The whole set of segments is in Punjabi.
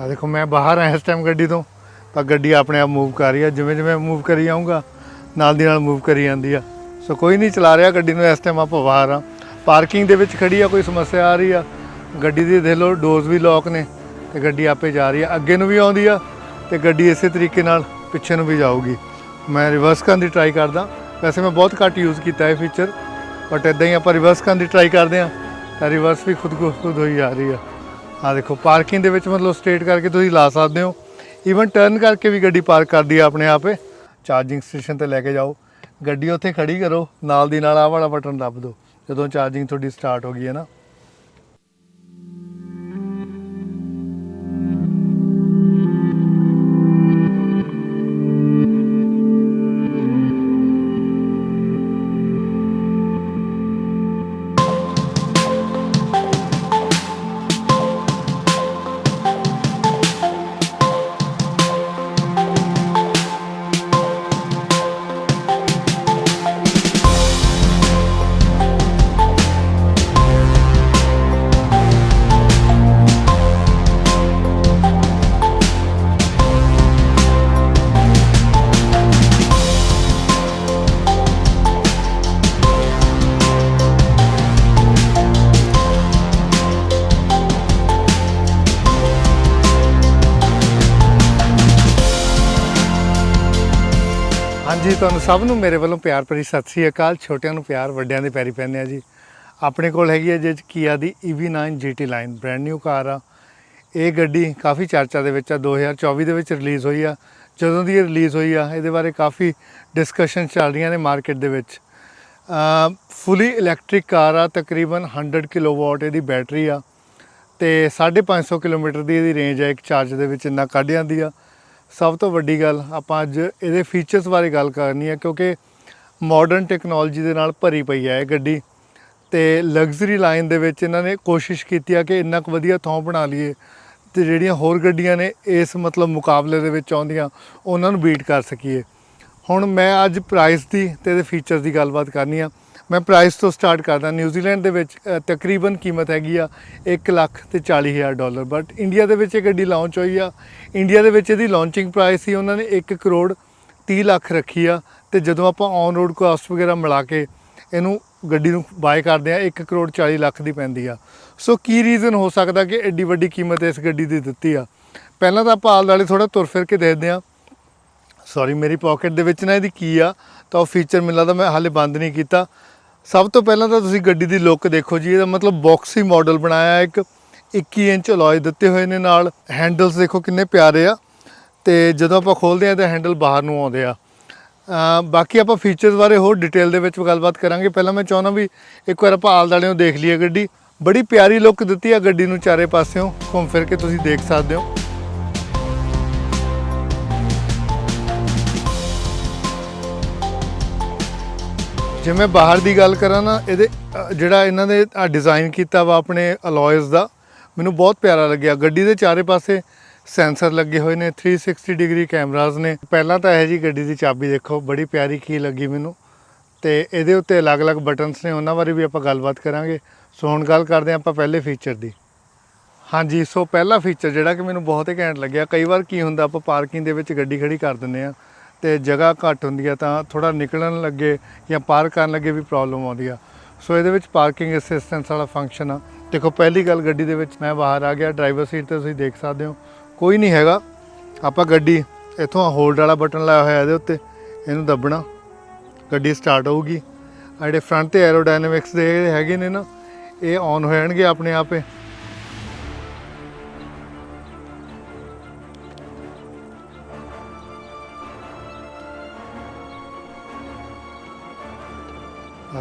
ਆ ਦੇਖੋ, ਮੈਂ ਬਾਹਰ ਆਇਆ ਇਸ ਟਾਈਮ ਗੱਡੀ ਤੋਂ, ਤਾਂ ਗੱਡੀ ਆਪਣੇ ਆਪ ਮੂਵ ਕਰ ਰਹੀ ਆ। ਜਿਵੇਂ ਜਿਵੇਂ ਮੂਵ ਕਰੀ ਜਾਊਂਗਾ ਨਾਲ ਦੀ ਨਾਲ ਮੂਵ ਕਰੀ ਜਾਂਦੀ ਆ। ਸੋ ਕੋਈ ਨਹੀਂ ਚਲਾ ਰਿਹਾ ਗੱਡੀ ਨੂੰ, ਇਸ ਟਾਈਮ ਆਪਾਂ ਬਾਹਰ ਆ। ਪਾਰਕਿੰਗ ਦੇ ਵਿੱਚ ਖੜੀ ਆ, ਕੋਈ ਸਮੱਸਿਆ ਆ ਰਹੀ ਆ। ਗੱਡੀ ਦੀ ਦੇਖ ਲਓ ਡੋਰਸ ਵੀ ਲੌਕ ਨੇ, ਤੇ ਗੱਡੀ ਆਪੇ ਜਾ ਰਹੀ ਆ। ਅੱਗੇ ਨੂੰ ਵੀ ਆਉਂਦੀ ਆ, ਤੇ ਗੱਡੀ ਇਸੇ ਤਰੀਕੇ ਨਾਲ ਪਿੱਛੇ ਨੂੰ ਵੀ ਜਾਊਗੀ। ਮੈਂ ਰਿਵਰਸ ਕਰਨ ਦੀ ਟਰਾਈ ਕਰਦਾ। ਵੈਸੇ ਮੈਂ ਬਹੁਤ ਘੱਟ ਯੂਜ਼ ਕੀਤਾ ਇਹ ਫੀਚਰ ਬਟ ਇਦਾਂ ਹੀ ਆਪਾਂ ਰਿਵਰਸ ਕਰਨ ਦੀ ਟਰਾਈ ਕਰਦੇ ਆ, ਤਾਂ ਰਿਵਰਸ ਵੀ ਖੁਦ ਖੁਦ ਹੋਈ ਜਾ ਰਹੀ ਆ। ਆ ਦੇਖੋ ਪਾਰਕਿੰਗ ਦੇ ਵਿੱਚ ਮਤਲਬ ਸਟੇਟ ਕਰਕੇ ਤੁਸੀਂ ਲਾ ਸਕਦੇ ਹੋ। ਈਵਨ ਟਰਨ ਕਰਕੇ ਵੀ ਗੱਡੀ ਪਾਰਕ ਕਰਦੀ ਆ ਆਪਣੇ ਆਪੇ। ਚਾਰਜਿੰਗ ਸਟੇਸ਼ਨ ਤੇ ਲੈ ਕੇ ਜਾਓ। ਗੱਡੀ ਉੱਥੇ ਖੜੀ ਕਰੋ। ਨਾਲ ਦੀ ਨਾਲ ਆਹ ਵਾਲਾ ਬਟਨ ਦੱਬ ਦਿਓ। ਜਦੋਂ ਚਾਰਜਿੰਗ ਤੁਹਾਡੀ ਸਟਾਰਟ ਹੋ ਗਈ ਹੈ ਨਾ। ਜੀ, ਤੁਹਾਨੂੰ ਸਭ ਨੂੰ ਮੇਰੇ ਵੱਲੋਂ ਪਿਆਰ ਭਰੀ ਸਤਿ ਸ੍ਰੀ ਅਕਾਲ। ਛੋਟਿਆਂ ਨੂੰ ਪਿਆਰ, ਵੱਡਿਆਂ ਦੇ ਪੈਰੀ ਪੈਂਦੇ ਆ ਜੀ। ਆਪਣੇ ਕੋਲ ਹੈਗੀ ਹੈ ਜੀ ਕੀਆ ਦੀ E EV9 GT line brand new car ਆ। ਇਹ ਗੱਡੀ ਕਾਫੀ ਚਰਚਾ ਦੇ ਵਿੱਚ ਆ 2024 ਦੇ ਵਿੱਚ ਰਿਲੀਜ਼ ਹੋਈ ਆ। ਜਦੋਂ ਦੀ ਇਹ ਰਿਲੀਜ਼ ਹੋਈ ਆ, ਇਹਦੇ ਬਾਰੇ ਕਾਫੀ ਡਿਸਕਸ਼ਨ ਚੱਲ ਰਹੀਆਂ ਨੇ ਮਾਰਕੀਟ ਦੇ ਵਿੱਚ। ਫੁੱਲੀ ਇਲੈਕਟ੍ਰਿਕ ਕਾਰ ਆ, ਤਕਰੀਬਨ 100 ਕਿਲੋਵਾਟ ਇਹਦੀ ਬੈਟਰੀ ਆ। ਤੇ 550 ਕਿਲੋਮੀਟਰ ਦੀ ਇਹਦੀ ਰੇਂਜ ਆ, ਇੱਕ ਚਾਰਜ ਦੇ ਵਿੱਚ ਇੰਨਾ ਕੱਢ ਜਾਂਦੀ ਆ। ਸਭ ਤੋਂ ਵੱਡੀ ਗੱਲ ਆਪਾਂ ਅੱਜ ਇਹਦੇ ਫੀਚਰਸ ਬਾਰੇ ਗੱਲ ਕਰਨੀ ਹੈ, ਕਿਉਂਕਿ ਮਾਡਰਨ ਟੈਕਨੋਲੋਜੀ ਦੇ ਨਾਲ ਭਰੀ ਪਈ ਹੈ ਇਹ ਗੱਡੀ। ਤੇ ਲਗਜ਼ਰੀ ਲਾਈਨ ਦੇ ਵਿੱਚ ਇਹਨਾਂ ਨੇ ਕੋਸ਼ਿਸ਼ ਕੀਤੀ ਆ ਕਿ ਇੰਨਾ ਕੁ ਵਧੀਆ ਥਾਂ ਬਣਾ ਲਈਏ, ਤੇ ਜਿਹੜੀਆਂ ਹੋਰ ਗੱਡੀਆਂ ਨੇ ਇਸ ਮਤਲਬ ਮੁਕਾਬਲੇ ਦੇ ਵਿੱਚ ਆਉਂਦੀਆਂ, ਉਹਨਾਂ ਨੂੰ ਬੀਟ ਕਰ ਸਕੀਏ। ਹੁਣ ਮੈਂ ਅੱਜ ਪ੍ਰਾਈਸ ਦੀ ਤੇ ਇਹਦੇ ਫੀਚਰਸ ਦੀ ਗੱਲਬਾਤ ਕਰਨੀ ਆ। ਮੈਂ ਪ੍ਰਾਈਸ ਤੋਂ ਸਟਾਰਟ ਕਰਦਾ। ਨਿਊਜ਼ੀਲੈਂਡ ਦੇ ਵਿੱਚ ਤਕਰੀਬਨ ਕੀਮਤ ਹੈਗੀ ਆ 1 ਲੱਖ ਤੇ 40 ਹਜ਼ਾਰ ਡਾਲਰ ਬਟ ਇੰਡੀਆ ਦੇ ਵਿੱਚ ਇਹ ਗੱਡੀ ਲਾਂਚ ਹੋਈ ਆ। ਇੰਡੀਆ ਦੇ ਵਿੱਚ ਇਹਦੀ ਲਾਂਚਿੰਗ ਪ੍ਰਾਈਸ ਸੀ, ਉਹਨਾਂ ਨੇ 1 ਕਰੋੜ 30 ਲੱਖ ਰੱਖੀ ਆ। ਤੇ ਜਦੋਂ ਆਪਾਂ ਔਨ ਰੋਡ ਕਾਸਟ ਵਗੈਰਾ ਮਿਲਾ ਕੇ ਇਹਨੂੰ ਗੱਡੀ ਨੂੰ ਬਾਏ ਕਰਦੇ ਆ 1 ਕਰੋੜ 40 ਲੱਖ ਦੀ ਪੈਂਦੀ ਆ। ਸੋ ਕੀ ਰੀਜ਼ਨ ਹੋ ਸਕਦਾ ਕਿ ਐਡੀ ਵੱਡੀ ਕੀਮਤ ਇਸ ਗੱਡੀ ਦੀ ਦਿੱਤੀ ਆ? ਪਹਿਲਾਂ ਤਾਂ ਆਪਾਂ ਆਲ ਦੁਆਲੇ ਥੋੜਾ ਤੁਰ ਫਿਰ ਕੇ ਦੇਖਦੇ ਆ। ਸੌਰੀ ਮੇਰੀ ਪਾਕਟ ਦੇ ਵਿੱਚ ਨਾ ਇਹਦੀ ਕੀ ਆ, ਤਾਂ ਉਹ ਫੀਚਰ ਮੈਨੂੰ ਲੱਗਦਾ ਮੈਂ ਹਾਲੇ ਬੰਦ ਨਹੀਂ ਕੀਤਾ। ਸਭ ਤੋਂ ਪਹਿਲਾਂ ਤਾਂ ਤੁਸੀਂ ਗੱਡੀ ਦੀ ਲੁੱਕ ਦੇਖੋ ਜੀ, ਇਹਦਾ ਮਤਲਬ ਬਾਕਸੀ ਮਾਡਲ ਬਣਾਇਆ, ਇੱਕ 21 ਇੰਚ ਅਲੋਏ ਦਿੱਤੇ ਹੋਏ ਨੇ ਨਾਲ। ਹੈਂਡਲਸ ਦੇਖੋ ਕਿੰਨੇ ਪਿਆਰੇ ਆ। ਤੇ ਜਦੋਂ ਆਪਾਂ ਖੋਲਦੇ ਆ ਤਾਂ ਹੈਂਡਲ ਬਾਹਰ ਨੂੰ ਆਉਂਦੇ ਆ। ਬਾਕੀ ਆਪਾਂ ਫੀਚਰਸ ਬਾਰੇ ਹੋਰ ਡਿਟੇਲ ਦੇ ਵਿੱਚ ਗੱਲਬਾਤ ਕਰਾਂਗੇ। ਪਹਿਲਾਂ ਮੈਂ ਚਾਹੁੰਦਾ ਵੀ ਇੱਕ ਵਾਰ ਆਪਾਂ ਆਲ ਦੁਆਲੇ ਨੂੰ ਦੇਖ ਲਈਏ ਗੱਡੀ। ਬੜੀ ਪਿਆਰੀ ਲੁੱਕ ਦਿੱਤੀ ਆ ਗੱਡੀ ਨੂੰ ਚਾਰੇ ਪਾਸਿਓਂ। ਘੁੰਮ ਫਿਰ ਕੇ ਤੁਸੀਂ ਦੇਖ ਸਕਦੇ ਹੋ। ਜੇ ਮੈਂ ਬਾਹਰ ਦੀ ਗੱਲ ਕਰਾਂ ਨਾ ਇਹਦੇ ਅ, ਜਿਹੜਾ ਇਹਨਾਂ ਨੇ ਆ ਡਿਜ਼ਾਈਨ ਕੀਤਾ ਵਾ ਆਪਣੇ ਅਲੋਇਸ ਦਾ ਮੈਨੂੰ ਬਹੁਤ ਪਿਆਰਾ ਲੱਗਿਆ। ਗੱਡੀ ਦੇ ਚਾਰੇ ਪਾਸੇ ਸੈਂਸਰ ਲੱਗੇ ਹੋਏ ਨੇ 360 ਡਿਗਰੀ ਕੈਮਰਾਜ਼ ਨੇ। ਪਹਿਲਾਂ ਤਾਂ ਇਹ ਜੀ ਗੱਡੀ ਦੀ ਚਾਬੀ ਦੇਖੋ ਬੜੀ ਪਿਆਰੀ ਕੀ ਲੱਗੀ ਮੈਨੂੰ। ਤੇ ਇਹਦੇ ਉੱਤੇ ਅਲੱਗ-ਅਲੱਗ ਬਟਨਸ ਨੇ ਉਹਨਾਂ ਬਾਰੇ ਵੀ ਆਪਾਂ ਗੱਲਬਾਤ ਕਰਾਂਗੇ। ਸੋ ਹੁਣ ਗੱਲ ਕਰਦੇ ਹਾਂ ਆਪਾਂ ਪਹਿਲੇ ਫੀਚਰ ਦੀ। ਹਾਂਜੀ ਸੋ ਪਹਿਲਾ ਫੀਚਰ ਜਿਹੜਾ ਕਿ ਮੈਨੂੰ ਬਹੁਤ ਹੀ ਘੈਂਟ ਲੱਗਿਆ। ਕਈ ਵਾਰ ਕੀ ਹੁੰਦਾ ਆਪਾਂ ਪਾਰਕਿੰਗ ਦੇ ਵਿੱਚ ਗੱਡੀ ਖੜੀ ਕਰ ਦਿੰਦੇ ਆ ਤੇ ਜਗ੍ਹਾ ਘੱਟ ਹੁੰਦੀ ਆ ਤਾਂ ਥੋੜਾ ਨਿਕਲਣ ਲੱਗੇ ਜਾਂ ਪਾਰਕ ਕਰਨ ਲੱਗੇ ਵੀ ਪ੍ਰੋਬਲਮ ਆਉਂਦੀ ਆ। ਸੋ ਇਹਦੇ ਵਿੱਚ ਪਾਰਕਿੰਗ ਅਸਿਸਟੈਂਸ ਵਾਲਾ ਫੰਕਸ਼ਨ ਆ। ਦੇਖੋ, ਪਹਿਲੀ ਗੱਲ ਗੱਡੀ ਦੇ ਵਿੱਚ ਮੈਂ ਬਾਹਰ ਆ ਗਿਆ ਡਰਾਈਵਰ ਸੀਟ ਤੇ ਤੁਸੀਂ ਦੇਖ ਸਕਦੇ ਹੋ। ਕੋਈ ਨਹੀਂ ਹੈਗਾ। ਆਪਾਂ ਗੱਡੀ ਇੱਥੋਂ ਹੋਲਡ ਵਾਲਾ ਬਟਨ ਲਾਇਆ ਹੋਇਆ ਇਹਦੇ ਉੱਤੇ, ਇਹਨੂੰ ਦੱਬਣਾ। ਗੱਡੀ ਸਟਾਰਟ ਹੋਊਗੀ। ਜਿਹੜੇ ਫਰੰਟ ਤੇ ਐਰੋਡਾਇਨਾਮਿਕਸ ਦੇ ਹੈਗੇ ਨੇ ਨਾ, ਇਹ ਔਨ ਹੋ ਜਾਣਗੇ ਆਪਣੇ ਆਪੇ।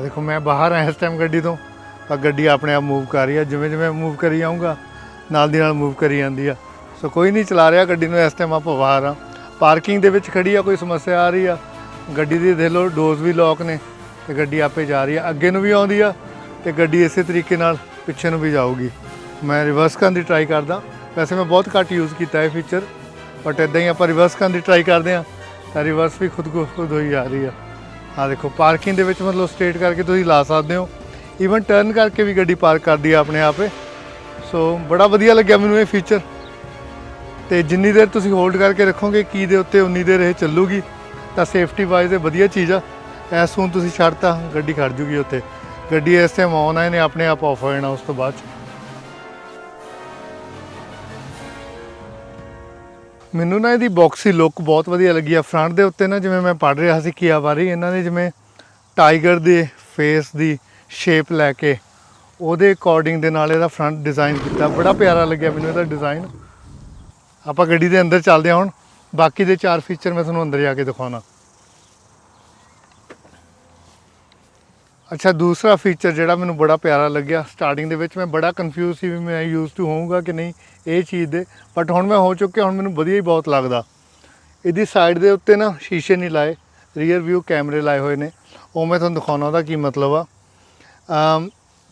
ਦੇਖੋ, ਮੈਂ ਬਾਹਰ ਆਇਆ ਇਸ ਟਾਈਮ ਗੱਡੀ ਤੋਂ, ਤਾਂ ਗੱਡੀ ਆਪਣੇ ਆਪ ਮੂਵ ਕਰ ਰਹੀ ਆ, ਜਿਵੇਂ ਜਿਵੇਂ ਮੂਵ ਕਰੀ ਜਾਊਂਗਾ, ਨਾਲ ਦੀ ਨਾਲ ਮੂਵ ਕਰੀ ਜਾਂਦੀ ਆ। ਸੋ ਕੋਈ ਨਹੀਂ ਚਲਾ ਰਿਹਾ ਗੱਡੀ ਨੂੰ, ਇਸ ਟਾਈਮ ਆਪਾਂ ਬਾਹਰ ਆ। ਪਾਰਕਿੰਗ ਦੇ ਵਿੱਚ ਖੜੀ ਆ, ਕੋਈ ਸਮੱਸਿਆ ਆ ਰਹੀ ਆ। ਗੱਡੀ ਦੀ ਦੇਖ ਲਓ ਡੋਰਸ ਵੀ ਲੌਕ ਨੇ, ਤੇ ਗੱਡੀ ਆਪੇ ਜਾ ਰਹੀ ਆ। ਅੱਗੇ ਨੂੰ ਵੀ ਆਉਂਦੀ ਆ, ਤੇ ਗੱਡੀ ਇਸੇ ਤਰੀਕੇ ਨਾਲ ਪਿੱਛੇ ਨੂੰ ਵੀ ਜਾਊਗੀ। ਮੈਂ ਰਿਵਰਸ ਕਰਨ ਦੀ ਟਰਾਈ ਕਰਦਾ। ਵੈਸੇ ਮੈਂ ਬਹੁਤ ਘੱਟ ਯੂਜ਼ ਕੀਤਾ ਇਹ ਫੀਚਰ ਬਟ ਇਦਾਂ ਹੀ ਆਪਾਂ ਰਿਵਰਸ ਕਰਨ ਦੀ ਟਰਾਈ ਕਰਦੇ ਆ, ਤਾਂ ਰਿਵਰਸ ਵੀ ਖੁਦ ਖੁਦ ਹੋਈ ਜਾ ਰਹੀ ਆ। ਆ ਦੇਖੋ ਪਾਰਕਿੰਗ ਦੇ ਵਿੱਚ ਮਤਲਬ ਸਟੇਟ ਕਰਕੇ ਤੁਸੀਂ ਲਾ ਸਕਦੇ ਹੋ। ਈਵਨ ਟਰਨ ਕਰਕੇ ਵੀ ਗੱਡੀ ਪਾਰਕ ਕਰਦੀ ਆ ਆਪਣੇ ਆਪੇ ਸੋ ਬੜਾ ਵਧੀਆ ਲੱਗਿਆ ਮੈਨੂੰ ਇਹ ਫੀਚਰ ਤੇ ਜਿੰਨੀ ਦੇਰ ਤੁਸੀਂ ਹੋਲਡ ਕਰਕੇ ਰੱਖੋਗੇ, ਕੀ ਦੇ ਉੱਤੇ ਉਨੀ ਦੇਰ ਇਹ ਚੱਲੂਗੀ, ਤਾਂ ਸੇਫਟੀ ਵਾਈਜ਼ ਇਹ ਵਧੀਆ ਚੀਜ਼ ਆ। ਐਸ ਹੁਣ ਤੁਸੀਂ ਛੱਡਤਾ, ਗੱਡੀ ਖੜ ਜੂਗੀ ਉੱਤੇ ਗੱਡੀ ਇਸ ਟਾਈਮ ਆਨ ਆਏ ਨੇ ਆਪਣੇ ਆਪ ਆਫ ਹੋ ਜਾਣਾ ਉਸ ਤੋਂ ਬਾਅਦ ਮੈਨੂੰ ਨਾ ਇਹਦੀ ਬਾਕਸੀ ਲੁੱਕ ਬਹੁਤ ਵਧੀਆ ਲੱਗੀ ਆ। ਫਰੰਟ ਦੇ ਉੱਤੇ ਨਾ ਜਿਵੇਂ ਮੈਂ ਪੜ ਰਿਹਾ ਸੀ ਕੀਆ ਬਾਰੇ, ਇਹਨਾਂ ਨੇ ਜਿਵੇਂ ਟਾਈਗਰ ਦੇ ਫੇਸ ਦੀ ਸ਼ੇਪ ਲੈ ਕੇ ਉਹਦੇ ਅਕੋਰਡਿੰਗ ਦੇ ਨਾਲ ਇਹਦਾ ਫਰੰਟ ਡਿਜ਼ਾਈਨ ਕੀਤਾ। ਬੜਾ ਪਿਆਰਾ ਲੱਗਿਆ ਮੈਨੂੰ ਇਹਦਾ ਡਿਜ਼ਾਈਨ ਆਪਾਂ ਗੱਡੀ ਦੇ ਅੰਦਰ ਚੱਲਦੇ ਹਾਂ ਹੁਣ। ਬਾਕੀ ਦੇ ਚਾਰ ਫੀਚਰ ਮੈਂ ਤੁਹਾਨੂੰ ਅੰਦਰ ਜਾ ਕੇ ਦਿਖਾਉਣਾ। ਅੱਛਾ, ਦੂਸਰਾ ਫੀਚਰ ਜਿਹੜਾ ਮੈਨੂੰ ਬੜਾ ਪਿਆਰਾ ਲੱਗਿਆ। ਸਟਾਰਟਿੰਗ ਦੇ ਵਿੱਚ ਮੈਂ ਬੜਾ ਕਨਫਿਊਜ਼ ਸੀ ਵੀ ਮੈਂ ਯੂਜ਼ ਟੂ ਹੋਊਗਾ ਕਿ ਨਹੀਂ। ਇਹ ਚੀਜ਼ ਦੇ ਬਟ ਹੁਣ ਮੈਂ ਹੋ ਚੁੱਕਿਆ, ਹੁਣ ਮੈਨੂੰ ਵਧੀਆ ਹੀ ਬਹੁਤ ਲੱਗਦਾ। ਇਹਦੀ ਸਾਈਡ ਦੇ ਉੱਤੇ ਨਾ ਸ਼ੀਸ਼ੇ ਨਹੀਂ ਲਾਏ ਰੀਅਰ ਵਿਊ ਕੈਮਰੇ ਲਾਏ ਹੋਏ ਨੇ। ਉਹ ਮੈਂ ਤੁਹਾਨੂੰ ਦਿਖਾਉਣਾ ਉਹਦਾ ਕੀ ਮਤਲਬ ਆ।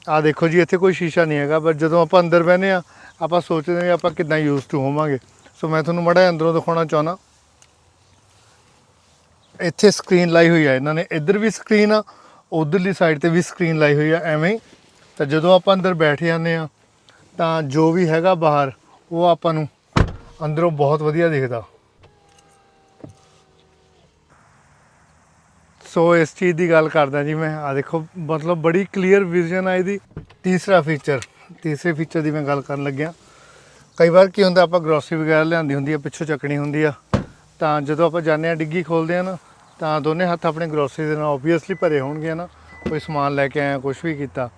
ਆ ਦੇਖੋ ਜੀ, ਇੱਥੇ ਕੋਈ ਸ਼ੀਸ਼ਾ ਨਹੀਂ ਹੈਗਾ ਬਟ ਜਦੋਂ ਆਪਾਂ ਅੰਦਰ ਬਹਿਨੇ ਆ ਆਪਾਂ ਸੋਚਦੇ ਹਾਂ ਵੀ ਆਪਾਂ ਕਿੱਦਾਂ ਯੂਜ਼ ਟੂ ਹੋਵਾਂਗੇ। ਸੋ ਮੈਂ ਤੁਹਾਨੂੰ ਮੜਾ ਅੰਦਰੋਂ ਦਿਖਾਉਣਾ ਚਾਹੁੰਦਾ। ਇੱਥੇ ਸਕਰੀਨ ਲਾਈ ਹੋਈ ਆ ਇਹਨਾਂ ਨੇ। ਇੱਧਰ ਵੀ ਸਕਰੀਨ ਆ, ਉਧਰਲੀ ਸਾਈਡ ਤੇ ਵੀ ਸਕਰੀਨ ਲਾਈ ਹੋਈ ਆ, ਐਵੇਂ ਹੀ। ਤਾਂ ਜਦੋਂ ਆਪਾਂ ਅੰਦਰ ਬੈਠ ਜਾਂਦੇ ਆ ਤਾਂ ਜੋ ਵੀ ਹੈਗਾ ਬਾਹਰ ਉਹ ਆਪਾਂ ਨੂੰ ਅੰਦਰੋਂ ਬਹੁਤ ਵਧੀਆ ਦਿਖਦਾ। ਸੋ ਇਸ ਚੀਜ਼ ਦੀ ਗੱਲ ਕਰਦਾ ਜੀ ਮੈਂ। ਆ ਦੇਖੋ, ਮਤਲਬ ਬੜੀ ਕਲੀਅਰ ਵਿਜ਼ਨ ਆ ਇਹਦੀ। ਤੀਸਰਾ ਫੀਚਰ ਤੀਸਰੇ ਫੀਚਰ ਦੀ ਮੈਂ ਗੱਲ ਕਰਨ ਲੱਗਿਆ। ਕਈ ਵਾਰ ਕੀ ਹੁੰਦਾ, ਆਪਾਂ ਗਰੋਸਰੀ ਵਗੈਰਾ ਲਿਆਂਦੀ ਹੁੰਦੀ ਆ, ਪਿੱਛੋਂ ਚੱਕਣੀ ਹੁੰਦੀ ਆ। ਤਾਂ ਜਦੋਂ ਆਪਾਂ ਜਾਂਦੇ ਆ, ਡਿੱਗੀ ਖੋਲਦੇ ਆ ਨਾ, ਤਾਂ ਦੋਨੇ ਹੱਥ ਆਪਣੇ ਗਰੋਸਰੀ ਦੇ ਨਾਲ ਓਬਵੀਅਸਲੀ ਭਰੇ ਹੋਣਗੇ ਨਾ। ਕੋਈ ਸਮਾਨ ਲੈ ਕੇ ਆਇਆ ਕੁਝ ਵੀ ਕੀਤਾ।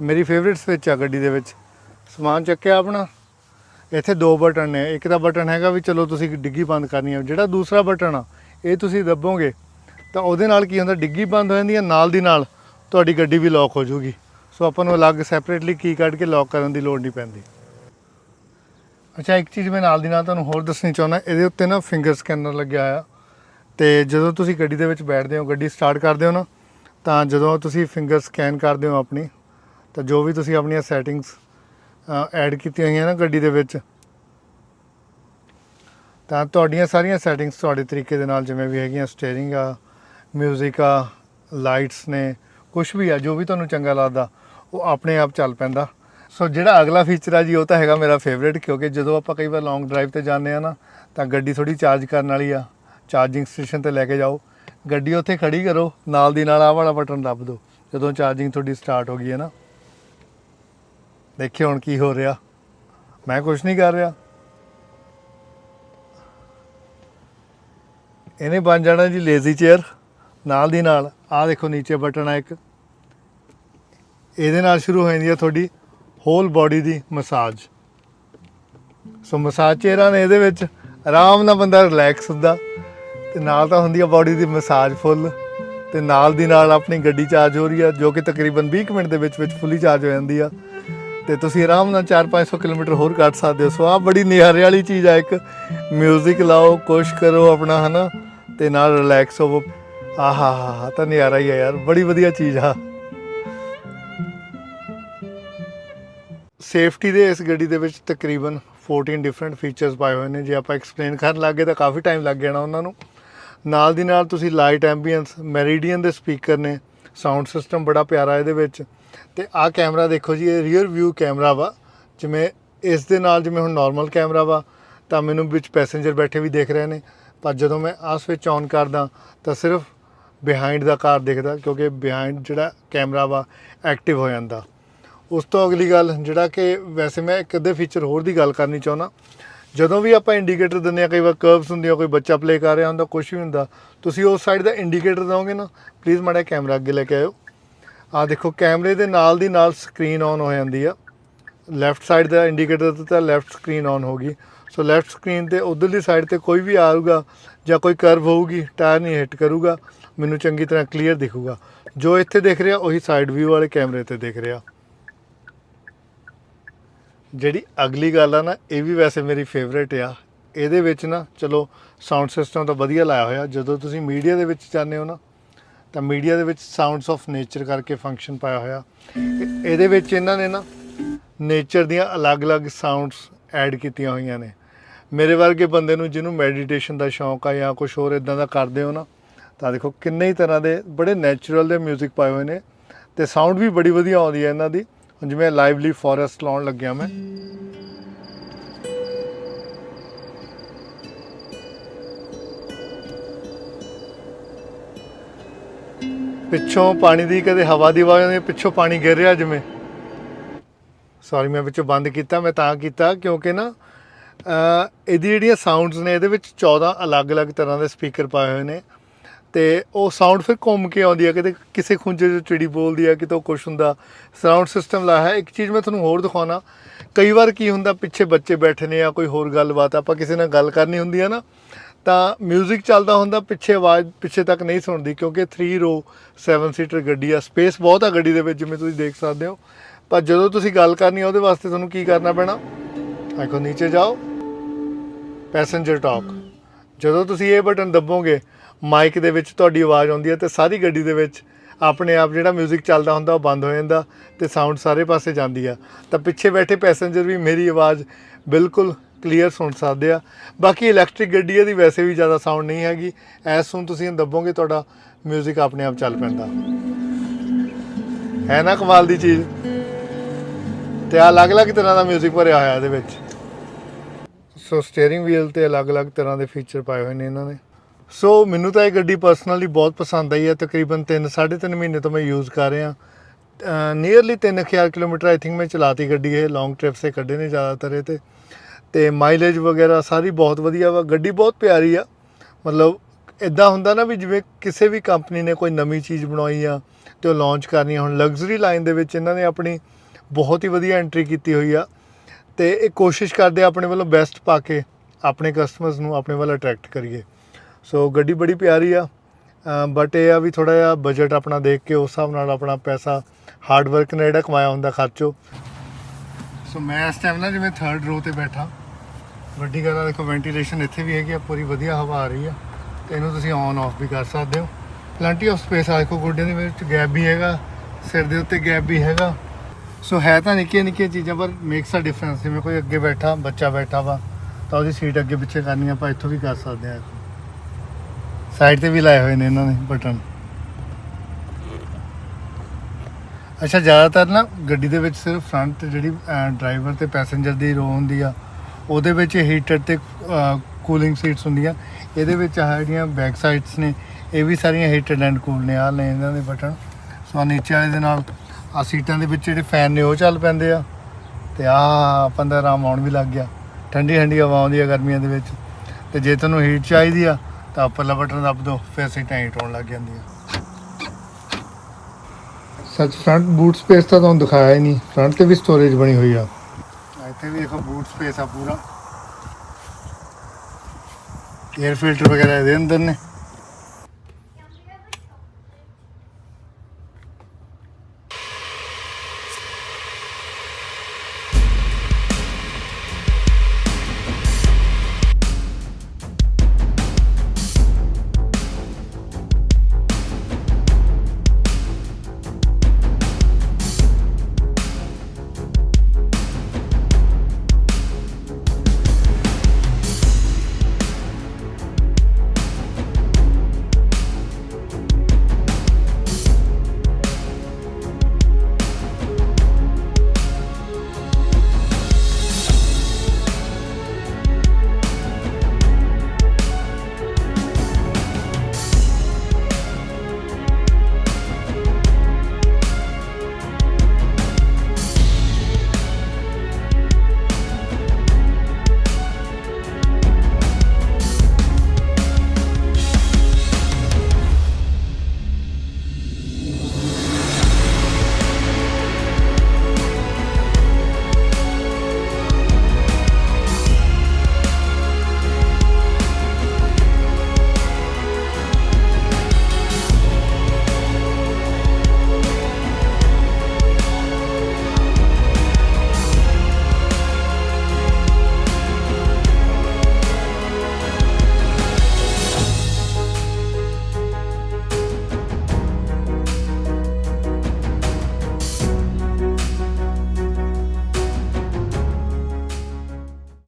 ਮੇਰੀ ਫੇਵਰਿਟ ਸਵਿਚ ਆ ਗੱਡੀ ਦੇ ਵਿੱਚ। ਸਮਾਨ ਚੱਕਿਆ ਆਪਣਾ। ਇੱਥੇ ਦੋ ਬਟਨ ਨੇ। ਇੱਕ ਦਾ ਬਟਨ ਹੈਗਾ ਵੀ ਚਲੋ ਤੁਸੀਂ ਡਿੱਗੀ ਬੰਦ ਕਰਨੀ ਹੈ ਜਿਹੜਾ ਦੂਸਰਾ ਬਟਨ ਆ, ਇਹ ਤੁਸੀਂ ਦੱਬੋਗੇ, ਤਾਂ ਉਹਦੇ ਨਾਲ ਕੀ ਹੁੰਦਾ? ਡਿੱਗੀ ਬੰਦ ਹੋ ਜਾਂਦੀ ਹੈ ਨਾਲ ਦੀ ਨਾਲ ਤੁਹਾਡੀ ਗੱਡੀ ਵੀ ਲੌਕ ਹੋ ਜਾਊਗੀ ਸੋ ਆਪਾਂ ਨੂੰ ਅਲੱਗ ਸੈਪਰੇਟਲੀ ਕੀ ਕੱਢ ਕੇ ਲੌਕ ਕਰਨ ਦੀ ਲੋੜ ਨਹੀਂ ਪੈਂਦੀ। ਅੱਛਾ, ਇੱਕ ਚੀਜ਼ ਮੈਂ ਨਾਲ ਦੀ ਨਾਲ ਤੁਹਾਨੂੰ ਹੋਰ ਦੱਸਣੀ ਚਾਹੁੰਦਾ, ਇਹਦੇ ਉੱਤੇ ਨਾ ਫਿੰਗਰ ਸਕੈਨਰ ਲੱਗਿਆ ਆ ਤੇ ਜਦੋਂ ਤੁਸੀਂ ਗੱਡੀ ਦੇ ਵਿੱਚ ਬੈਠਦੇ ਹੋ, ਗੱਡੀ ਸਟਾਰਟ ਕਰਦੇ ਹੋ ਨਾ, ਤਾਂ ਜਦੋਂ ਤੁਸੀਂ ਫਿੰਗਰ ਸਕੈਨ ਕਰਦੇ ਹੋ ਆਪਣੀ, ਤਾਂ ਜੋ ਵੀ ਤੁਸੀਂ ਆਪਣੀਆਂ ਸੈਟਿੰਗਸ ਐਡ ਕੀਤੀਆਂ ਹੋਈਆਂ ਨਾ ਗੱਡੀ ਦੇ ਵਿੱਚ। ਤਾਂ ਤੁਹਾਡੀਆਂ ਸਾਰੀਆਂ ਸੈਟਿੰਗਸ ਤੁਹਾਡੇ ਤਰੀਕੇ ਦੇ ਨਾਲ ਜਿਵੇਂ ਵੀ ਹੈਗੀਆਂ ਸਟੀਅਰਿੰਗ ਆ 뮤직 ਆ ਲਾਈਟਸ ਨੇ ਕੁਝ ਵੀ ਆ, ਜੋ ਵੀ ਤੁਹਾਨੂੰ ਚੰਗਾ ਲੱਗਦਾ, ਉਹ ਆਪਣੇ ਆਪ ਚੱਲ ਪੈਂਦਾ। ਸੋ ਜਿਹੜਾ ਅਗਲਾ ਫੀਚਰ ਆ ਜੀ, ਉਹ ਤਾਂ ਹੈਗਾ ਮੇਰਾ ਫੇਵਰੇਟ ਕਿਉਂਕਿ ਜਦੋਂ ਆਪਾਂ ਕਈ ਵਾਰ ਲੌਂਗ ਡਰਾਈਵ ਤੇ ਜਾਂਦੇ ਆ ਨਾ, ਤਾਂ ਗੱਡੀ ਥੋੜੀ ਚਾਰਜ ਕਰਨ ਵਾਲੀ ਆ। ਚਾਰਜਿੰਗ ਸਟੇਸ਼ਨ ਤੇ ਲੈ ਕੇ ਜਾਓ। ਗੱਡੀ ਉੱਥੇ ਖੜੀ ਕਰੋ, ਨਾਲ ਦੀ ਨਾਲ ਆਹ ਵਾਲਾ ਬਟਨ ਦੱਬ ਦਿਓ। ਜਦੋਂ ਚਾਰਜਿੰਗ ਤੁਹਾਡੀ ਸਟਾਰਟ ਹੋ ਗਈ ਹੈ ਨਾ। ਦੇਖਿਓ ਹੁਣ ਕੀ ਹੋ ਰਿਹਾ। ਮੈਂ ਕੁਝ ਨਹੀਂ ਕਰ ਰਿਹਾ। ਇਹਨੇ ਬਣ ਜਾਣਾ ਜੀ ਲੇਜ਼ੀ ਚੇਅਰ ਨਾਲ ਦੀ ਨਾਲ। ਆਹ ਦੇਖੋ ਨੀਚੇ ਬਟਨ ਆ ਇੱਕ। ਇਹਦੇ ਨਾਲ ਸ਼ੁਰੂ ਹੋ ਜਾਂਦੀ ਹੈ ਤੁਹਾਡੀ ਹੋਲ ਬਾਡੀ ਦੀ ਮਸਾਜ ਸੋ ਮਸਾਜ ਚੇਅਰਾਂ ਨੇ ਇਹਦੇ ਵਿੱਚ। ਆਰਾਮ ਨਾਲ ਬੰਦਾ ਰਿਲੈਕਸ ਹੁੰਦਾ। ਤੇ ਨਾਲ ਤਾਂ ਹੁੰਦੀ ਆ ਬਾਡੀ ਦੀ ਮਸਾਜ ਫੁੱਲ ਤੇ ਨਾਲ ਦੀ ਨਾਲ ਆਪਣੀ ਗੱਡੀ ਚਾਰਜ ਹੋ ਰਹੀ ਆ, ਜੋ ਕਿ ਤਕਰੀਬਨ 20 ਕੁ ਮਿੰਟ ਦੇ ਵਿੱਚ ਵਿੱਚ ਫੁੱਲੀ ਚਾਰਜ ਹੋ ਜਾਂਦੀ ਆ। ਤੇ ਤੁਸੀਂ ਆਰਾਮ ਨਾਲ 4-500 ਕਿਲੋਮੀਟਰ ਹੋਰ ਕੱਢ ਸਕਦੇ ਹੋ। ਸੋ ਆ ਬੜੀ ਨਿਹਾਰੇ ਵਾਲੀ ਚੀਜ਼ ਆ, ਇੱਕ 뮤직 ਲਾਓ ਕੁਸ਼ ਕਰੋ ਆਪਣਾ, ਹਨਾ? ਤੇ ਨਾਲ ਰਿਲੈਕਸ ਹੋਵੋ। ਆਹਾ, ਹਾ ਤਾਂ ਨਿਹਾਰਾ ਹੀ ਆ ਯਾਰ, ਬੜੀ ਵਧੀਆ ਚੀਜ਼ ਆ। ਸੇਫਟੀ ਦੇ ਇਸ ਗੱਡੀ ਦੇ ਵਿੱਚ ਤਕਰੀਬਨ 14 ਡਿਫਰੈਂਟ ਫੀਚਰਸ ਪਾਏ ਹੋਏ ਨੇ। ਜੇ ਆਪਾਂ ਐਕਸਪਲੇਨ ਕਰਨ ਲੱਗੇ ਤਾਂ ਕਾਫੀ ਟਾਈਮ ਲੱਗ ਜਾਣਾ ਉਹਨਾਂ ਨੂੰ। ਨਾਲ ਦੀ ਨਾਲ ਤੁਸੀਂ ਲਾਈਟ ਐਂਬੀਐਂਸ ਮੈਰੀਡੀਅਨ ਦੇ ਸਪੀਕਰ ਨੇ ਸਾਊਂਡ ਸਿਸਟਮ ਬੜਾ ਪਿਆਰਾ ਇਹਦੇ ਵਿੱਚ। ਤੇ ਆਹ ਕੈਮਰਾ ਦੇਖੋ ਜੀ, ਇਹ ਰੀਅਰ ਵਿਊ ਕੈਮਰਾ ਵਾ। ਜਿਵੇਂ ਇਸ ਦੇ ਨਾਲ ਜਿਵੇਂ ਹੁਣ ਨਾਰਮਲ ਕੈਮਰਾ ਵਾ, ਤਾਂ ਮੈਨੂੰ ਵਿੱਚ ਪੈਸੇਂਜਰ ਬੈਠੇ ਵੀ ਦੇਖ ਰਹੇ ਨੇ। ਪਰ ਜਦੋਂ ਮੈਂ ਆਹ ਸਵਿਚ ਔਨ ਕਰਦਾ, ਤਾਂ ਸਿਰਫ ਬਿਹਾਈਂਡ ਦਾ ਕਾਰ ਦਿਖਦਾ, ਕਿਉਂਕਿ ਬਿਹਾਈਂਡ ਜਿਹੜਾ ਕੈਮਰਾ ਵਾ ਐਕਟਿਵ ਹੋ ਜਾਂਦਾ। ਉਸ ਤੋਂ ਅਗਲੀ ਗੱਲ, ਜਿਹੜਾ ਕਿ ਵੈਸੇ ਮੈਂ ਇੱਕ ਅੱਧੇ ਫੀਚਰ ਹੋਰ ਦੀ ਗੱਲ ਕਰਨੀ ਚਾਹੁੰਦਾ। ਜਦੋਂ ਵੀ ਆਪਾਂ ਇੰਡੀਕੇਟਰ ਦਿੰਦੇ ਆ ਕਈ ਵਾਰ ਕਰਵਸ ਹੁੰਦੀਆਂ, ਕੋਈ ਬੱਚਾ ਪਲੇ ਕਰ ਰਿਹਾ ਹੁੰਦਾ ਕੁਝ ਵੀ ਹੁੰਦਾ, ਤੁਸੀਂ ਉਸ ਸਾਈਡ ਦਾ ਇੰਡੀਕੇਟਰ ਦਿਓਗੇ ਨਾ ਪਲੀਜ਼ ਮਾੜਾ ਕੈਮਰਾ ਅੱਗੇ ਲੈ ਕੇ ਆਇਓ। ਆ ਦੇਖੋ, ਕੈਮਰੇ ਦੇ ਨਾਲ ਦੀ ਨਾਲ ਸਕਰੀਨ ਔਨ ਹੋ ਜਾਂਦੀ ਆ। ਲੈਫਟ ਸਾਈਡ ਦਾ ਇੰਡੀਕੇਟਰ ਤੇ ਤਾਂ ਲੈਫਟ ਸਕਰੀਨ ਔਨ ਹੋ ਗਈ। ਸੋ ਲੈਫਟ ਸਕਰੀਨ ਤੇ ਉਧਰਲੀ ਸਾਈਡ ਤੇ ਕੋਈ ਵੀ ਆਊਗਾ ਜਾਂ ਕੋਈ ਕਰਵ ਹੋਊਗੀ, ਟਾਇਰ ਨਹੀਂ ਹਿੱਟ ਕਰੂਗਾ, ਮੈਨੂੰ ਚੰਗੀ ਤਰ੍ਹਾਂ ਕਲੀਅਰ ਦਿਖੂਗਾ। ਜੋ ਇੱਥੇ ਦੇਖ ਰਿਹਾ, ਉਹੀ ਸਾਈਡ ਵਿਊ ਵਾਲੇ ਕੈਮਰੇ ਤੇ ਦੇਖ ਰਿਹਾ। ਜਿਹੜੀ ਅਗਲੀ ਗੱਲ ਆ ਨਾ, ਇਹ ਵੀ ਵੈਸੇ ਮੇਰੀ ਫੇਵਰੇਟ ਆ। ਇਹਦੇ ਵਿੱਚ ਨਾ, ਚਲੋ ਸਾਊਂਡ ਸਿਸਟਮ ਤਾਂ ਵਧੀਆ ਲਾਇਆ ਹੋਇਆ। ਜਦੋਂ ਤੁਸੀਂ ਮੀਡੀਆ ਦੇ ਵਿੱਚ ਜਾਂਦੇ ਹੋ ਨਾ ਤਾਂ ਮੀਡੀਆ ਦੇ ਵਿੱਚ ਸਾਊਂਡਸ ਆਫ ਨੇਚਰ ਕਰਕੇ ਫੰਕਸ਼ਨ ਪਾਇਆ ਹੋਇਆ। ਇਹਦੇ ਵਿੱਚ ਇਹਨਾਂ ਨੇ ਨਾ ਨੇਚਰ ਦੀਆਂ ਅਲੱਗ-ਅਲੱਗ ਸਾਊਂਡਸ ਐਡ ਕੀਤੀਆਂ ਹੋਈਆਂ ਨੇ। ਮੇਰੇ ਵਰਗੇ ਬੰਦੇ ਨੂੰ ਜਿਹਨੂੰ ਮੈਡੀਟੇਸ਼ਨ ਦਾ ਸ਼ੌਂਕ ਆ ਜਾਂ ਕੁਝ ਹੋਰ ਇਦਾਂ ਦਾ ਕਰਦੇ ਹੋ ਨਾ, ਤਾਂ ਦੇਖੋ ਕਿੰਨੇ ਹੀ ਤਰ੍ਹਾਂ ਦੇ ਬੜੇ ਨੈਚੁਰਲ ਦੇ 뮤직 ਪਾਏ ਹੋਏ ਨੇ। ਤੇ ਸਾਊਂਡ ਵੀ ਬੜੀ ਵਧੀਆ ਆਉਂਦੀ ਹੈ ਇਹਨਾਂ ਦੀ। ਹੁਣ ਜਿਵੇਂ ਲਾਈਵਲੀ ਫੋਰੈਸਟ ਲਾਉਣ ਲੱਗਿਆ ਮੈਂ। ਪਿੱਛੋਂ ਪਾਣੀ ਦੀ ਕਦੇ ਹਵਾ ਦੀ ਆਵਾਜ਼ ਆਉਂਦੀ ਪਿੱਛੋਂ ਪਾਣੀ ਗਿਰ ਰਿਹਾ ਜਿਵੇਂ। ਸੌਰੀ ਮੈਂ ਵਿੱਚੋਂ ਬੰਦ ਕੀਤਾ ਮੈਂ ਤਾਂ ਕੀਤਾ ਕਿਉਂਕਿ ਨਾ ਅ, ਇਹਦੀ ਜਿਹੜੀਆਂ ਸਾਊਂਡਸ ਨੇ ਇਹਦੇ ਵਿੱਚ 14 ਅਲੱਗ-ਅਲੱਗ ਤਰ੍ਹਾਂ ਦੇ ਸਪੀਕਰ ਪਾਏ ਹੋਏ ਨੇ। ਤੇ ਉਹ ਸਾਊਂਡ ਫਿਰ ਘੁੰਮ ਕੇ ਆਉਂਦੀ ਹੈ ਕਿਤੇ ਕਿਸੇ ਖੁੰਝੇ 'ਚ ਚਿੜੀ ਬੋਲਦੀ ਹੈ ਕਿਤੋਂ ਕੁਛ ਹੁੰਦਾ। ਸਾਊਂਡ ਸਿਸਟਮ ਲਾਇਆ ਹੈ। ਇੱਕ ਚੀਜ਼ ਮੈਂ ਤੁਹਾਨੂੰ ਹੋਰ ਦਿਖਾਉਣਾ। ਕਈ ਵਾਰ ਕੀ ਹੁੰਦਾ ਪਿੱਛੇ ਬੱਚੇ ਬੈਠੇ ਨੇ ਜਾਂ ਕੋਈ ਹੋਰ ਗੱਲਬਾਤ ਆਪਾਂ ਕਿਸੇ ਨਾਲ ਗੱਲ ਕਰਨੀ ਹੁੰਦੀ ਹੈ ਨਾ ਤਾਂ 뮤직 ਚੱਲਦਾ ਹੁੰਦਾ ਪਿੱਛੇ ਆਵਾਜ਼ ਪਿੱਛੇ ਤੱਕ ਨਹੀਂ ਸੁਣਦੀ ਕਿਉਂਕਿ 3 ਰੋ 7 ਸੀਟਰ ਗੱਡੀ ਆ ਸਪੇਸ ਬਹੁਤ ਆ ਗੱਡੀ ਦੇ ਵਿੱਚ ਜਿਵੇਂ ਤੁਸੀਂ ਦੇਖ ਸਕਦੇ ਹੋ ਪਰ ਜਦੋਂ ਤੁਸੀਂ ਗੱਲ ਕਰਨੀ ਆ ਉਹਦੇ ਵਾਸਤੇ ਤੁਹਾਨੂੰ ਕੀ ਕਰਨਾ ਪੈਣਾ ਆਖੋ ਨੀਚੇ ਜਾਓ ਪੈਸੇਂਜਰ ਟਾਕ ਜਦੋਂ ਤੁਸੀਂ ਇਹ ਬਟਨ ਦੱਬੋਗੇ ਮਾਈਕ ਦੇ ਵਿੱਚ ਤੁਹਾਡੀ ਆਵਾਜ਼ ਆਉਂਦੀ ਹੈ ਤੇ ਸਾਰੀ ਗੱਡੀ ਦੇ ਵਿੱਚ ਆਪਣੇ ਆਪ ਜਿਹੜਾ 뮤직 ਚੱਲਦਾ ਹੁੰਦਾ ਉਹ ਬੰਦ ਹੋ ਜਾਂਦਾ ਤੇ ਸਾਊਂਡ ਸਾਰੇ ਪਾਸੇ ਜਾਂਦੀ ਆ ਤਾਂ ਪਿੱਛੇ ਬੈਠੇ ਪੈਸੇਂਜਰ ਵੀ ਮੇਰੀ ਆਵਾਜ਼ ਬਿਲਕੁਲ ਕਲੀਅਰ ਸੁਣ ਸਕਦੇ ਆ ਬਾਕੀ ਇਲੈਕਟ੍ਰਿਕ ਗੱਡੀ ਇਹਦੀ ਵੈਸੇ ਵੀ ਜ਼ਿਆਦਾ ਸਾਊਂਡ ਨਹੀਂ ਹੈਗੀ ਐਸ ਹੁਣ ਤੁਸੀਂ ਇਹਨੂੰ ਦੱਬੋਗੇ ਤੁਹਾਡਾ 뮤직 ਆਪਣੇ ਆਪ ਚੱਲ ਪੈਂਦਾ ਹੈ ਨਾ ਕਮਾਲ ਦੀ ਚੀਜ਼ ਤੇ ਆ ਅਲੱਗ-ਅਲੱਗ ਤਰ੍ਹਾਂ ਦਾ 뮤직 ਭਰਿਆ ਹੋਇਆ ਇਹਦੇ ਵਿੱਚ ਸੋ ਸਟੀਅਰਿੰਗ ਵੀਲ ਤੇ ਅਲੱਗ-ਅਲੱਗ ਤਰ੍ਹਾਂ ਦੇ ਫੀਚਰ ਪਾਏ ਹੋਏ ਨੇ ਇਹਨਾਂ ਨੇ ਸੋ ਮੈਨੂੰ ਤਾਂ ਇਹ ਗੱਡੀ ਪਰਸਨਲੀ ਬਹੁਤ ਪਸੰਦ ਆਈ ਹੈ ਤਕਰੀਬਨ 3 3.5 ਮਹੀਨੇ ਤੋਂ ਮੈਂ ਯੂਜ਼ ਕਰ ਰਿਹਾ ਨੀਅਰਲੀ 3000 ਕਿਲੋਮੀਟਰ ਆਈ ਥਿੰਕ ਮੈਂ ਚਲਾਤੀ ਗੱਡੀ ਇਹ ਲੌਂਗ ਟ੍ਰਿਪ ਸੇ ਕੱਢੇ ਨੇ ਜ਼ਿਆਦਾਤਰ ਇਹ ਤੇ ਤੇ ਮਾਈਲੇਜ ਵਗੈਰਾ ਸਾਰੀ ਬਹੁਤ ਵਧੀਆ ਵਾ, ਗੱਡੀ ਬਹੁਤ ਪਿਆਰੀ ਆ। ਮਤਲਬ ਇਦਾਂ ਹੁੰਦਾ ਨਾ ਵੀ ਜਿਵੇਂ ਕਿਸੇ ਵੀ ਕੰਪਨੀ ਨੇ ਕੋਈ ਨਵੀਂ ਚੀਜ਼ ਬਣਾਈ ਆ ਤੇ ਉਹ ਲਾਂਚ ਕਰਨੀ ਆ। ਹੁਣ ਲਗਜ਼ਰੀ ਲਾਈਨ ਦੇ ਵਿੱਚ ਇਹਨਾਂ ਨੇ ਆਪਣੀ ਬਹੁਤ ਹੀ ਵਧੀਆ ਐਂਟਰੀ ਕੀਤੀ ਹੋਈ ਆ ਤੇ ਇਹ ਕੋਸ਼ਿਸ਼ ਕਰਦੇ ਆ ਆਪਣੇ ਵੱਲੋਂ ਬੈਸਟ ਪਾ ਕੇ ਆਪਣੇ ਕਸਟਮਰਸ ਨੂੰ ਆਪਣੇ ਵੱਲ ਅਟਰੈਕਟ ਕਰੀਏ। ਸੋ ਗੱਡੀ ਬੜੀ ਪਿਆਰੀ ਆ ਬਟ ਇਹ ਆ ਵੀ ਥੋੜਾ ਜਿਹਾ ਬਜਟ ਆਪਣਾ ਦੇਖ ਕੇ ਉਸ ਹਿਸਾਬ ਨਾਲ ਆਪਣਾ ਪੈਸਾ ਹਾਰਡ ਵਰਕ ਨੇ ਜਿਹੜਾ ਕਮਾਇਆ ਹੁੰਦਾ ਖਰਚੋ। ਸੋ ਮੈਂ ਇਸ ਟਾਈਮ ਨਾ ਜਿਵੇਂ ਥਰਡ ਰੋ ਤੇ ਬੈਠਾ ਵੱਡੀ ਗੱਲ ਆ, ਦੇਖੋ ਵੈਂਟੀਲੇਸ਼ਨ ਇੱਥੇ ਵੀ ਹੈਗੀ ਆ, ਪੂਰੀ ਵਧੀਆ ਹਵਾ ਆ ਰਹੀ ਆ, ਤੇ ਇਹਨੂੰ ਤੁਸੀਂ ਔਨ ਆਫ ਵੀ ਕਰ ਸਕਦੇ ਹੋ। ਪਲੈਂਟੀ ਆਫ ਸਪੇਸ ਆ, ਦੇਖੋ, ਗੋਡਿਆਂ ਦੇ ਵਿੱਚ ਗੈਪ ਵੀ ਹੈਗਾ, ਸਿਰ ਦੇ ਉੱਤੇ ਗੈਪ ਵੀ ਹੈਗਾ। ਸੋ ਹੈ ਤਾਂ ਨਿੱਕੀਆਂ ਨਿੱਕੀਆਂ ਚੀਜ਼ਾਂ, ਪਰ ਮੇਕਸ ਅ ਡਿਫਰੈਂਸ ਜਿਵੇਂ ਕੋਈ ਅੱਗੇ ਬੈਠਾ, ਬੱਚਾ ਬੈਠਾ ਵਾ, ਤਾਂ ਉਹਦੀ ਸੀਟ ਅੱਗੇ ਪਿੱਛੇ ਕਰਨੀ ਆਪਾਂ ਇੱਥੋਂ ਵੀ ਕਰ ਸਕਦੇ ਆ। ਸਾਈਡ ਤੇ ਵੀ ਲਾਏ ਹੋਏ ਨੇ ਇਹਨਾਂ ਨੇ ਬਟਨ। ਅੱਛਾ, ਜ਼ਿਆਦਾਤਰ ਨਾ ਗੱਡੀ ਦੇ ਵਿੱਚ ਸਿਰਫ ਫਰੰਟ ਜਿਹੜੀ ਡਰਾਈਵਰ ਤੇ ਪੈਸੇਂਜਰ ਦੀ ਰੋ ਹੁੰਦੀ ਆ ਉਹਦੇ ਵਿੱਚ ਹੀਟਰ ਤੇ ਕੂਲਿੰਗ ਸੀਟਸ ਹੁੰਦੀਆਂ। ਇਹਦੇ ਵਿੱਚ ਆਹ ਜਿਹੜੀਆਂ ਬੈਕ ਸਾਈਡਸ ਨੇ, ਇਹ ਵੀ ਸਾਰੀਆਂ ਹੀਟਡ ਐਂਡ ਕੂਲ ਨੇ। ਆ ਨੇ ਇਹਨਾਂ ਦੇ ਬਟਨ। ਸੋ ਆਹ ਨੀਚੇ ਵਾਲੇ ਦੇ ਨਾਲ ਆ ਸੀਟਾਂ ਦੇ ਵਿੱਚ ਜਿਹੜੇ ਫੈਨ ਨੇ, ਉਹ ਚੱਲ ਪੈਂਦੇ ਆ। ਤੇ ਆ ਆਪਾਂ ਦਾ ਆਰਾਮ ਆਉਣ ਵੀ ਲੱਗ ਗਿਆ। ਠੰਡੀ ਠੰਡੀ ਹਵਾ ਆਉਂਦੀ ਆ ਗਰਮੀਆਂ ਦੇ ਵਿੱਚ। ਤੇ ਜੇ ਤੁਹਾਨੂੰ ਹੀਟ ਚਾਹੀਦੀ ਆ, ਤਾਂ ਉੱਪਰਲਾ ਬਟਨ ਦੱਬ ਦਿਓ, ਫਿਰ ਸੀਟਾਂ ਹੀਟ ਹੋਣ ਲੱਗ ਜਾਂਦੀਆਂ। ਸੱਚ ਫਰੰਟ ਬੂਟ ਸਪੇਸ ਤਾਂ ਤੁਹਾਨੂੰ ਦਿਖਾਇਆ ਹੀ ਨਹੀਂ। ਫਰੰਟ ਤੇ ਵੀ ਸਟੋਰੇਜ ਬਣੀ ਹੋਈ ਆ। ਇੱਥੇ ਵੀ ਦੇਖੋ ਬੂਟ ਸਪੇਸ ਆ ਪੂਰਾ। 에ਅਰ ਫਿਲਟਰ ਵਗੈਰਾ ਇਹਦੇ ਅੰਦਰ ਨੇ।